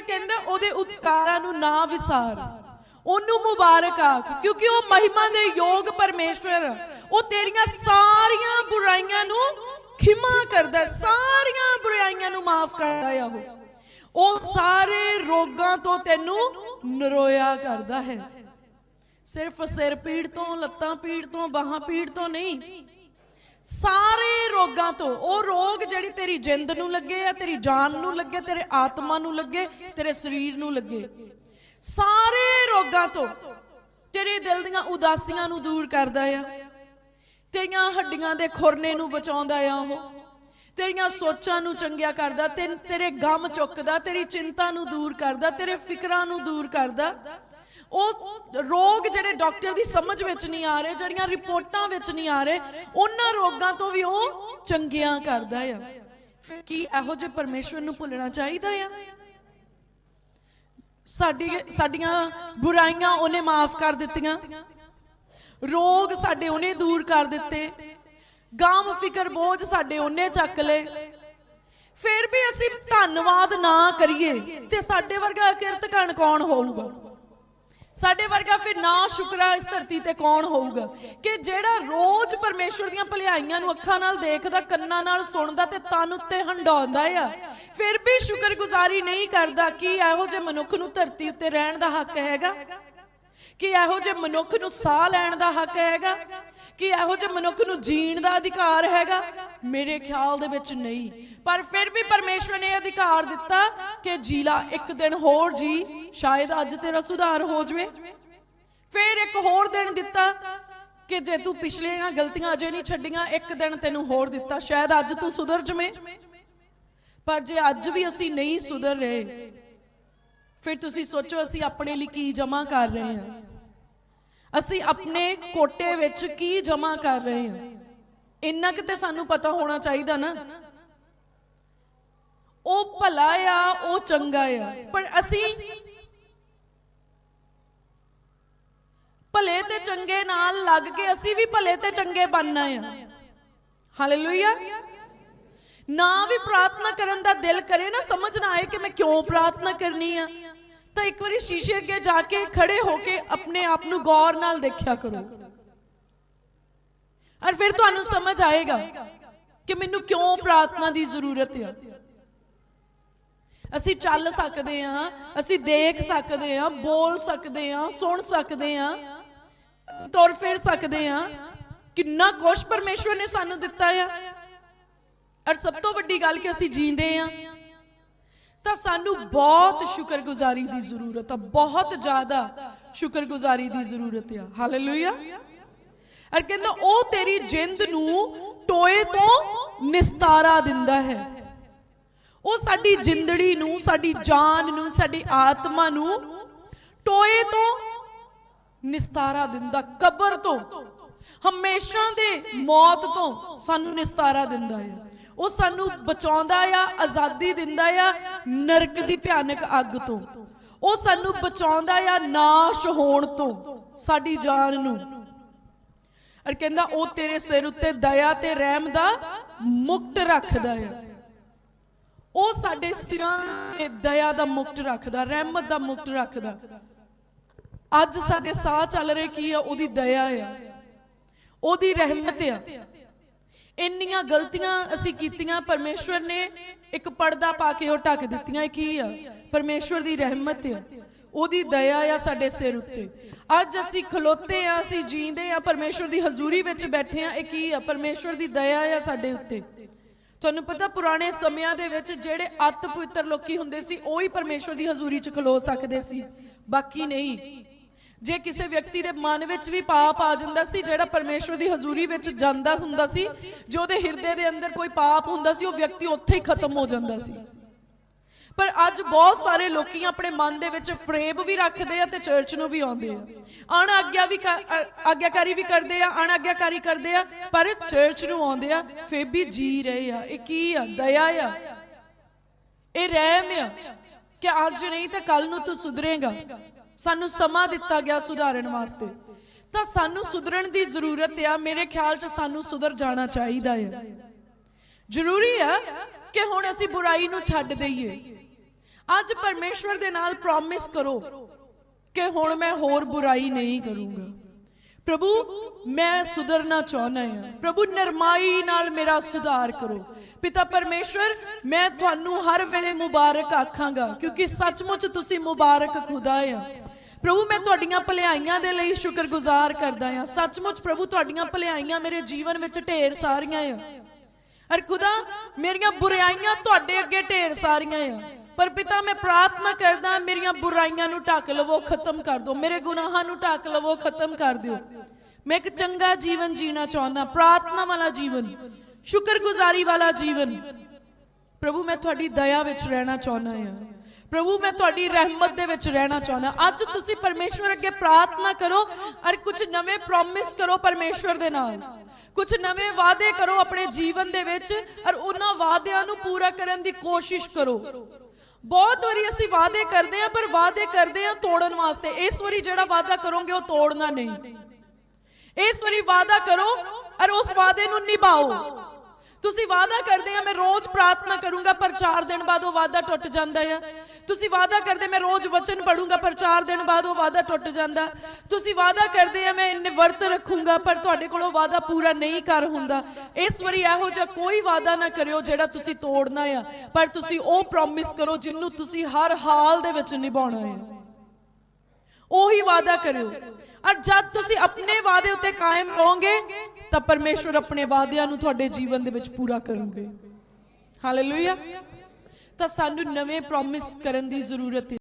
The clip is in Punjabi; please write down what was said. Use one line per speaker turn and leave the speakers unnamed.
ਕਹਿੰਦਾ ਉਹਦੇ ਉਪਕਾਰਾਂ ਨੂੰ ਨਾ ਵਿਸਾਰ। ਉਹਨੂੰ ਮੁਬਾਰਕ ਆਖ, ਕਿਉਂਕਿ ਉਹ ਮਹਿਮਾ ਦੇ ਯੋਗ ਪਰਮੇਸ਼ਵਰ। ਉਹ ਤੇਰੀਆਂ ਸਾਰੀਆਂ ਬੁਰਾਈਆਂ ਨੂੰ ਖਿਮਾ ਕਰਦਾ, ਸਾਰੀਆਂ ਬੁਰਾਈਆਂ ਨੂੰ ਮਾਫ ਕਰਦਾ ਆ ਉਹ। ਉਹ ਸਾਰੇ ਰੋਗਾਂ ਤੋਂ ਤੈਨੂੰ ਨਰੋਇਆ ਕਰਦਾ ਹੈ। ਸਿਰਫ ਸਿਰ ਪੀੜ ਤੋਂ, ਲੱਤਾਂ ਪੀੜ ਤੋਂ, ਬਾਹਾਂ ਪੀੜ ਤੋਂ ਨਹੀਂ ਸਾਰੇ ਰੋਗਾਂ ਤੋਂ, ਉਹ ਰੋਗ ਜਿਹੜੀ ਤੇਰੀ ਜਿੰਦ ਨੂੰ ਲੱਗੇ ਆ, ਤੇਰੀ ਜਾਨ ਨੂੰ ਲੱਗੇ, ਤੇਰੇ ਆਤਮਾ ਨੂੰ ਲੱਗੇ, ਤੇਰੇ ਸਰੀਰ ਨੂੰ ਲੱਗੇ। ਸਾਰੇ ਰੋਗਾਂ ਤੋਂ ਤੇਰੇ ਦਿਲ ਦੀਆਂ ਉਦਾਸੀਆਂ ਨੂੰ ਦੂਰ ਕਰਦਾ ਆ। ਤੇਰੀਆਂ ਹੱਡੀਆਂ ਦੇ ਖੁਰਨੇ ਨੂੰ ਬਚਾਉਂਦਾ ਆ ਉਹ। ਤੇਰੀਆਂ ਸੋਚਾਂ ਨੂੰ ਚੰਗਿਆ ਕਰਦਾ ਤੇਰੇ ਗਮ ਚੁੱਕਦਾ, ਤੇਰੀ ਚਿੰਤਾ ਨੂੰ ਦੂਰ ਕਰਦਾ, ਤੇਰੇ ਫਿਕਰਾਂ ਨੂੰ ਦੂਰ ਕਰਦਾ। ਉਹ ਰੋਗ ਜਿਹੜੇ ਡਾਕਟਰ ਦੀ ਸਮਝ ਵਿੱਚ ਨਹੀਂ ਆ ਰਹੇ, ਜਿਹੜੀਆਂ ਰਿਪੋਰਟਾਂ ਵਿੱਚ ਨਹੀਂ ਆ ਰਹੇ, ਉਹਨਾਂ ਰੋਗਾਂ ਤੋਂ ਵੀ ਉਹ ਚੰਗੀਆਂ ਕਰਦਾ ਆ। ਕੀ ਇਹੋ ਜਿਹੇ ਪਰਮੇਸ਼ਵਰ ਨੂੰ ਭੁੱਲਣਾ ਚਾਹੀਦਾ ਆ? ਸਾਡੀ ਸਾਡੀਆਂ ਬੁਰਾਈਆਂ ਉਹਨੇ ਮਾਫ ਕਰ ਦਿੱਤੀਆਂ। ਰੋਗ ਸਾਡੇ ਉਹਨੇ ਦੂਰ ਕਰ ਦਿੱਤੇ। ਗਾਮ ਫਿਕਰ ਬੋਝ ਸਾਡੇ ਉਹਨੇ ਚੱਕ ਲਏ। ਫਿਰ ਵੀ ਅਸੀਂ ਧੰਨਵਾਦ ਨਾ ਕਰੀਏ ਤੇ ਸਾਡੇ ਵਰਗਾ ਕਿਰਤਕਣ ਕੌਣ ਹੋਊਗਾ? ਸਾਡੇ ਵਰਗਾ ਫਿਰ ਨਾ ਸ਼ੁਕਰਾ ਇਸ ਧਰਤੀ ਤੇ ਕੌਣ ਹੋਊਗਾ? ਕਿ ਜਿਹੜਾ ਰੋਜ਼ ਪਰਮੇਸ਼ਵਰ ਦੀਆਂ ਭਲਾਈਆਂ ਨੂੰ ਅੱਖਾਂ ਨਾਲ ਦੇਖਦਾ, ਕੰਨਾਂ ਨਾਲ ਸੁਣਦਾ ਤੇ ਤਨ ਉੱਤੇ ਹੰਡਾਉਂਦਾ ਆ, ਫਿਰ ਵੀ ਸ਼ੁਕਰਗੁਜ਼ਾਰੀ ਨਹੀਂ ਕਰਦਾ ਕਿ ਇਹੋ ਜਿਹੇ ਮਨੁੱਖ ਨੂੰ ਧਰਤੀ ਉੱਤੇ ਰਹਿਣ ਦਾ ਹੱਕ ਹੈਗਾ? ਕਿ ਇਹੋ ਜਿਹੇ ਮਨੁੱਖ ਨੂੰ ਸਾਹ ਲੈਣ ਦਾ ਹੱਕ ਹੈਗਾ? ਕਿ ਇਹੋ ਜਿਹੇ ਮਨੁੱਖ ਨੂੰ ਜੀਣ ਦਾ ਅਧਿਕਾਰ ਹੈਗਾ? ਮੇਰੇ ਖਿਆਲ ਦੇ ਵਿੱਚ ਨਹੀਂ। ਪਰ ਫਿਰ ਵੀ ਪਰਮੇਸ਼ਵਰ ਨੇ ਇਹ ਅਧਿਕਾਰ ਦਿੱਤਾ ਕਿ ਜੀਲਾ ਇੱਕ ਦਿਨ ਹੋਰ ਜੀ, ਸ਼ਾਇਦ ਅੱਜ ਤੇਰਾ ਸੁਧਾਰ ਹੋ ਜਵੇ। ਫਿਰ ਇੱਕ ਹੋਰ ਦਿਨ ਦਿੱਤਾ ਕਿ ਜੇ ਤੂੰ ਪਿਛਲੀਆਂ ਗਲਤੀਆਂ ਅਜੇ ਨਹੀਂ ਛੱਡੀਆਂ, ਇੱਕ ਦਿਨ ਤੈਨੂੰ ਹੋਰ ਦਿੱਤਾ, ਸ਼ਾਇਦ ਅੱਜ ਤੂੰ ਸੁਧਰ ਜਵੇਂ। ਪਰ ਜੇ ਅੱਜ ਵੀ ਅਸੀਂ ਨਹੀਂ ਸੁਧਰ ਰਹੇ, ਫਿਰ ਤੁਸੀਂ ਸੋਚੋ ਅਸੀਂ ਆਪਣੇ ਲਈ ਕੀ ਜਮਾ ਕਰ ਰਹੇ ਹਾਂ। ਅਸੀਂ ਆਪਣੇ ਕੋਟੇ ਵਿੱਚ ਕੀ ਜਮਾ ਕਰ ਰਹੇ ਹਾਂ। ਇੰਨਾ ਕਿਤੇ ਸਾਨੂੰ ਪਤਾ ਹੋਣਾ ਚਾਹੀਦਾ ਨਾ। ਉਹ ਭਲਾ ਆ, ਉਹ ਚੰਗਾ ਆ। ਪਰ ਅਸੀਂ ਭਲੇ ਤੇ ਚੰਗੇ ਨਾਲ ਲੱਗ ਕੇ ਅਸੀਂ ਵੀ ਭਲੇ ਤੇ ਚੰਗੇ ਬਣਨਾ ਆ। ਹਾਲੇਲੂਇਆ ਨਾ ਵੀ ਪ੍ਰਾਰਥਨਾ ਕਰਨ ਦਾ ਦਿਲ ਕਰੇ ਨਾ ਸਮਝ ਨਾ ਆਏ ਕਿ ਮੈਂ ਕਿਉਂ ਪ੍ਰਾਰਥਨਾ ਕਰਨੀ ਆ। ਤਾਂ ਇੱਕ ਵਾਰੀ ਸ਼ੀਸ਼ੇ ਅੱਗੇ ਜਾ ਕੇ ਖੜੇ ਹੋ ਕੇ ਆਪਣੇ ਆਪ ਨੂੰ ਗੌਰ ਨਾਲ ਦੇਖਿਆ ਕਰੋ। ਔਰ ਫਿਰ ਤੁਹਾਨੂੰ ਸਮਝ ਆਏਗਾ ਕਿ ਮੈਨੂੰ ਕਿਉਂ ਪ੍ਰਾਰਥਨਾ ਦੀ ਜ਼ਰੂਰਤ ਆ। ਅਸੀਂ ਚੱਲ ਸਕਦੇ ਹਾਂ, ਅਸੀਂ ਦੇਖ ਸਕਦੇ ਹਾਂ, ਬੋਲ ਸਕਦੇ ਹਾਂ, ਸੁਣ ਸਕਦੇ ਹਾਂ, ਤੁਰ ਫਿਰ ਸਕਦੇ ਹਾਂ। ਕਿੰਨਾ ਕੁਛ ਪਰਮੇਸ਼ਵਰ ਨੇ ਸਾਨੂੰ ਦਿੱਤਾ ਆ। ਔਰ ਸਭ ਤੋਂ ਵੱਡੀ ਗੱਲ ਕਿ ਅਸੀਂ ਜੀਂਦੇ ਆ ਤਾਂ ਸਾਨੂੰ ਬਹੁਤ ਸ਼ੁਕਰਗੁਜ਼ਾਰੀ ਦੀ ਜ਼ਰੂਰਤ ਆ, ਬਹੁਤ ਜ਼ਿਆਦਾ ਸ਼ੁਕਰਗੁਜ਼ਾਰੀ ਦੀ ਜ਼ਰੂਰਤ ਆ। ਹਾਲੇਲੂਇਆ ਔਰ ਕਹਿੰਦਾ, ਉਹ ਤੇਰੀ ਜਿੰਦ ਨੂੰ ਟੋਏ ਤੋਂ ਨਿਸਤਾਰਾ ਦਿੰਦਾ ਹੈ। ਉਹ ਸਾਡੀ ਜਿੰਦੜੀ ਨੂੰ, ਸਾਡੀ ਜਾਨ ਨੂੰ, ਸਾਡੀ ਆਤਮਾ ਨੂੰ ਟੋਏ ਤੋਂ ਨਿਸਤਾਰਾ ਦਿੰਦਾ, ਕਬਰ ਤੋਂ। ਹਮੇਸ਼ਾ ਦੇ ਮੌਤ ਤੋਂ ਸਾਨੂੰ ਨਿਸਤਾਰਾ ਦਿੰਦਾ ਹੈ। ਉਹ ਸਾਨੂੰ ਬਚਾਉਂਦਾ ਆ, ਆਜ਼ਾਦੀ ਦਿੰਦਾ ਆ, ਨਰਕ ਦੀ ਭਿਆਨਕ ਅੱਗ ਤੋਂ। ਉਹ ਸਾਨੂੰ ਬਚਾਉਂਦਾ ਆ, ਨਾਸ਼ ਹੋਣ ਤੋਂ, ਸਾਡੀ ਜਾਨ ਨੂੰ। ਔਰ ਕਹਿੰਦਾ, ਉਹ ਤੇਰੇ ਸਿਰ ਉੱਤੇ ਦਇਆ ਤੇ ਰਹਿਮ ਦਾ ਮੁਕਟ ਰੱਖਦਾ ਆ। ਉਹ ਸਾਡੇ ਸਿਰਾਂ ਤੇ ਦਇਆ ਦਾ ਮੁਕਟ ਰੱਖਦਾ, ਰਹਿਮਤ ਦਾ ਮੁਕਟ ਰੱਖਦਾ। ਅੱਜ ਸਾਡੇ ਸਾਹ ਚੱਲ ਰਹੇ ਕੀ ਆ? ਉਹਦੀ ਦਇਆ ਆ। ਉਹਦੀ ਰਹਿਮਤ ਆ। ਇੰਨੀਆਂ ਗਲਤੀਆਂ ਅਸੀਂ ਕੀਤੀਆਂ, ਪਰਮੇਸ਼ਵਰ ਨੇ ਇੱਕ ਪਰਦਾ ਪਾ ਕੇ ਉਹ ਢੱਕ ਦਿੱਤੀਆਂ। ਕੀ ਆ? ਪਰਮੇਸ਼ਵਰ ਦੀ ਰਹਿਮਤ ਆ। ਉਹਦੀ ਦਇਆ ਆ ਸਾਡੇ ਸਿਰ ਉੱਤੇ। ਅੱਜ ਅਸੀਂ ਖਲੋਤੇ ਆ ਅਸੀਂ ਜੀਂਦੇ ਆ ਪਰਮੇਸ਼ਵਰ ਦੀ ਹਜ਼ੂਰੀ ਵਿੱਚ ਬੈਠੇ ਆ ਇਹ ਕੀ ਆ? ਪਰਮੇਸ਼ਵਰ ਦੀ ਦਇਆ ਆ ਸਾਡੇ ਉੱਤੇ। ਤੁਹਾਨੂੰ ਪਤਾ ਪੁਰਾਣੇ ਸਮਿਆਂ ਦੇ ਵਿੱਚ ਜਿਹੜੇ ਅਤ ਪਵਿੱਤਰ ਲੋਕੀ ਹੁੰਦੇ ਸੀ, ਉਹੀ ਪਰਮੇਸ਼ਵਰ ਦੀ ਹਜ਼ੂਰੀ 'ਚ ਖਲੋ ਸਕਦੇ ਸੀ। ਬਾਕੀ ਨਹੀਂ। ਜੇ ਕਿਸੇ ਵਿਅਕਤੀ ਦੇ ਮਨ ਵਿੱਚ ਵੀ ਪਾਪ ਆ ਜਾਂਦਾ ਸੀ, ਜਿਹੜਾ ਪਰਮੇਸ਼ਵਰ ਦੀ ਹਜ਼ੂਰੀ ਵਿੱਚ ਜਾਂਦਾ ਹੁੰਦਾ ਸੀ, ਜੋ ਉਹਦੇ ਹਿਰਦੇ ਦੇ ਅੰਦਰ ਕੋਈ ਪਾਪ ਹੁੰਦਾ ਸੀ, ਉਹ ਵਿਅਕਤੀ ਉੱਥੇ ਹੀ ਖਤਮ ਹੋ ਜਾਂਦਾ ਸੀ। ਪਰ ਅੱਜ ਬਹੁਤ ਸਾਰੇ ਲੋਕੀ ਆਪਣੇ ਮਨ ਦੇ ਵਿੱਚ ਫਰੇਬ ਵੀ ਰੱਖਦੇ ਆ ਤੇ ਚਰਚ ਨੂੰ ਵੀ ਆਉਂਦੇ ਆ। ਅਣ ਆਗਿਆ ਵੀ ਆਗਿਆਕਾਰੀ ਵੀ ਕਰਦੇ ਆ ਅਣ ਆਗਿਆਕਾਰੀ ਕਰਦੇ ਆ, ਪਰ ਚਰਚ ਨੂੰ ਆਉਂਦੇ ਆ, ਫੇਰ ਵੀ ਜੀ ਰਹੇ ਆ। ਇਹ ਕੀ ਆ? ਦਇਆ ਆ। ਇਹ ਰਹਿਮ ਆ ਕਿ ਅੱਜ ਨਹੀਂ ਤਾਂ ਕੱਲ ਨੂੰ ਤੂੰ ਸੁਧਰੇਗਾ। ਸਾਨੂੰ ਸਮਾਂ ਦਿੱਤਾ ਗਿਆ ਸੁਧਾਰਨ ਵਾਸਤੇ। ਤਾਂ ਸਾਨੂੰ ਸੁਧਰਨ ਦੀ ਜ਼ਰੂਰਤ ਆ। ਮੇਰੇ ਖਿਆਲ 'ਚ ਸਾਨੂੰ ਸੁਧਰ ਜਾਣਾ ਚਾਹੀਦਾ ਹੈ ਜ਼ਰੂਰੀ ਆ ਕਿ ਹੁਣ ਅਸੀਂ ਬੁਰਾਈ ਨੂੰ ਛੱਡ ਦਈਏ। ਅੱਜ ਪਰਮੇਸ਼ਵਰ ਦੇ ਨਾਲ ਪ੍ਰੋਮਿਸ ਕਰੋ ਕਿ ਹੁਣ ਮੈਂ ਹੋਰ ਬੁਰਾਈ ਨਹੀਂ ਕਰੂੰਗਾ। ਪ੍ਰਭੂ, ਮੈਂ ਸੁਧਰਨਾ ਚਾਹੁੰਦਾ ਹਾਂ। ਪ੍ਰਭੂ, ਨਰਮਾਈ ਨਾਲ ਮੇਰਾ ਸੁਧਾਰ ਕਰੋ। ਪਿਤਾ ਪਰਮੇਸ਼ਵਰ, ਮੈਂ ਤੁਹਾਨੂੰ ਹਰ ਵੇਲੇ ਮੁਬਾਰਕ ਆਖਾਂਗਾ, ਕਿਉਂਕਿ ਸੱਚਮੁੱਚ ਤੁਸੀਂ ਮੁਬਾਰਕ ਖੁਦਾ ਆ। ਪ੍ਰਭੂ, ਮੈਂ ਤੁਹਾਡੀਆਂ ਭਲਾਈਆਂ ਦੇ ਲਈ ਸ਼ੁਕਰਗੁਜ਼ਾਰ ਕਰਦਾ ਹਾਂ। ਸੱਚਮੁੱਚ ਪ੍ਰਭੂ, ਤੁਹਾਡੀਆਂ ਭਲਾਈਆਂ ਮੇਰੇ ਜੀਵਨ ਵਿੱਚ ਢੇਰ ਸਾਰੀਆਂ ਆ। ਅਰ ਖੁਦਾ, ਮੇਰੀਆਂ ਬੁਰਾਈਆਂ ਤੁਹਾਡੇ ਅੱਗੇ ਢੇਰ ਸਾਰੀਆਂ ਆ। ਪਰ ਪਿਤਾ, ਮੈਂ ਪ੍ਰਾਰਥਨਾ ਕਰਦਾ, ਮੇਰੀਆਂ ਬੁਰਾਈਆਂ ਨੂੰ ਢੱਕ ਲਵੋ, ਖਤਮ ਕਰ ਦਿਓ। ਮੇਰੇ ਗੁਨਾਹਾਂ ਨੂੰ ਢੱਕ ਲਵੋ, ਖਤਮ ਕਰ ਦਿਓ। ਮੈਂ ਇੱਕ ਚੰਗਾ ਜੀਵਨ ਜੀਣਾ ਚਾਹੁੰਦਾ, ਪ੍ਰਾਰਥਨਾ ਵਾਲਾ ਜੀਵਨ, ਸ਼ੁਕਰਗੁਜ਼ਾਰੀ ਵਾਲਾ ਜੀਵਨ। ਪ੍ਰਭੂ, ਮੈਂ ਤੁਹਾਡੀ ਦਇਆ ਵਿੱਚ ਰਹਿਣਾ ਚਾਹੁੰਦਾ ਹਾਂ। ਪ੍ਰਭੂ, ਮੈਂ ਤੁਹਾਡੀ ਰਹਿਮਤ ਦੇ ਵਿੱਚ ਰਹਿਣਾ ਚਾਹੁੰਦਾ ਅੱਜ ਤੁਸੀਂ ਪਰਮੇਸ਼ਵਰ ਅੱਗੇ ਪ੍ਰਾਰਥਨਾ ਕਰੋ ਔਰ ਕੁਝ ਨਵੇਂ ਪ੍ਰੋਮਿਸ ਕਰੋ ਪਰਮੇਸ਼ਵਰ ਦੇ ਨਾਲ। ਕੁਝ ਨਵੇਂ ਵਾਅਦੇ ਕਰੋ ਆਪਣੇ ਜੀਵਨ ਦੇ ਵਿੱਚ ਔਰ ਉਹਨਾਂ ਵਾਅਦਿਆਂ ਨੂੰ ਪੂਰਾ ਕਰਨ ਦੀ ਕੋਸ਼ਿਸ਼ ਕਰੋ। ਬਹੁਤ ਵਾਰੀ ਅਸੀਂ ਵਾਅਦੇ ਕਰਦੇ ਹਾਂ, ਪਰ ਵਾਅਦੇ ਕਰਦੇ ਹਾਂ ਤੋੜਨ ਵਾਸਤੇ। ਇਸ ਵਾਰੀ ਜਿਹੜਾ ਵਾਅਦਾ ਕਰੋਗੇ ਉਹ ਤੋੜਨਾ ਨਹੀਂ। ਇਸ ਵਾਰੀ ਵਾਅਦਾ ਕਰੋ, ਔਰ ਉਸ ਵਾਅਦੇ ਨੂੰ ਨਿਭਾਓ। ਤੁਸੀਂ ਵਾਅਦਾ ਕਰਦੇ ਆ, ਮੈਂ ਰੋਜ਼ ਪ੍ਰਾਰਥਨਾ ਕਰੂੰਗਾ ਪਰ 4 ਦਿਨ ਬਾਅਦ ਉਹ ਵਾਅਦਾ ਟੁੱਟ ਜਾਂਦਾ ਆ। ਤੁਸੀਂ ਵਾਅਦਾ ਕਰਦੇ, ਮੈਂ ਰੋਜ਼ ਵਚਨ ਪੜੂੰਗਾ ਪਰ 4 ਦਿਨ ਬਾਅਦ ਉਹ ਵਾਅਦਾ ਟੁੱਟ ਜਾਂਦਾ। ਤੁਸੀਂ ਵਾਅਦਾ ਕਰਦੇ ਆ, ਮੈਂ ਇੰਨੇ ਵਰਤ ਰੱਖੂੰਗਾ, ਪਰ ਤੁਹਾਡੇ ਕੋਲ ਉਹ ਵਾਅਦਾ ਪੂਰਾ ਨਹੀਂ ਕਰ ਹੁੰਦਾ। ਇਸ ਵਾਰੀ ਇਹੋ ਜਿਹਾ ਕੋਈ ਵਾਅਦਾ ਨਾ ਕਰਿਓ ਜਿਹੜਾ ਤੁਸੀਂ ਤੋੜਨਾ ਆ, ਪਰ ਤੁਸੀਂ ਉਹ ਪ੍ਰੋਮਿਸ ਕਰੋ ਜਿਹਨੂੰ ਤੁਸੀਂ ਹਰ ਹਾਲ ਦੇ ਵਿੱਚ ਨਿਭਾਉਣਾ ਹੈ ਉਹੀ ਵਾਅਦਾ ਕਰਿਓ। ਔਰ ਜਦ ਤੁਸੀਂ ਆਪਣੇ ਵਾਅਦੇ ਉੱਤੇ ਕਾਇਮ ਰਹੋਗੇ, ਤਾਂ ਪਰਮੇਸ਼ਵਰ ਆਪਣੇ ਵਾਅਦਿਆਂ ਨੂੰ ਤੁਹਾਡੇ ਜੀਵਨ ਦੇ ਵਿੱਚ ਪੂਰਾ ਕਰੂਗੇ ਹਾਲੇਲੂਇਆ ਤਾਂ ਸਾਨੂੰ ਨਵੇਂ ਪ੍ਰੋਮਿਸ ਕਰਨ ਦੀ ਜ਼ਰੂਰਤ ਹੈ।